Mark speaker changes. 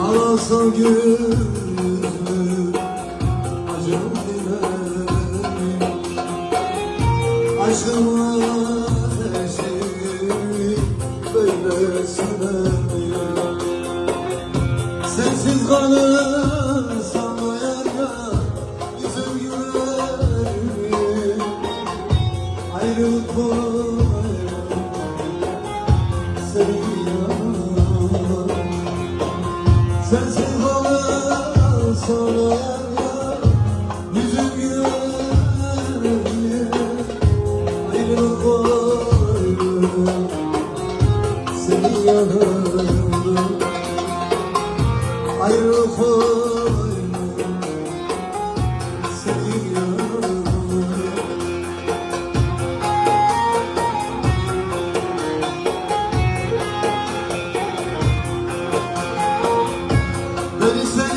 Speaker 1: Ağlasa gözüm Acım dilerim. Aşkıma eşim Böyle sanırım Sensiz kalırsam o yerde Yüzüm var Sensiz o yerde Yüzüm gülerim Ayrılık var Seni yanar Ayrılık Let it say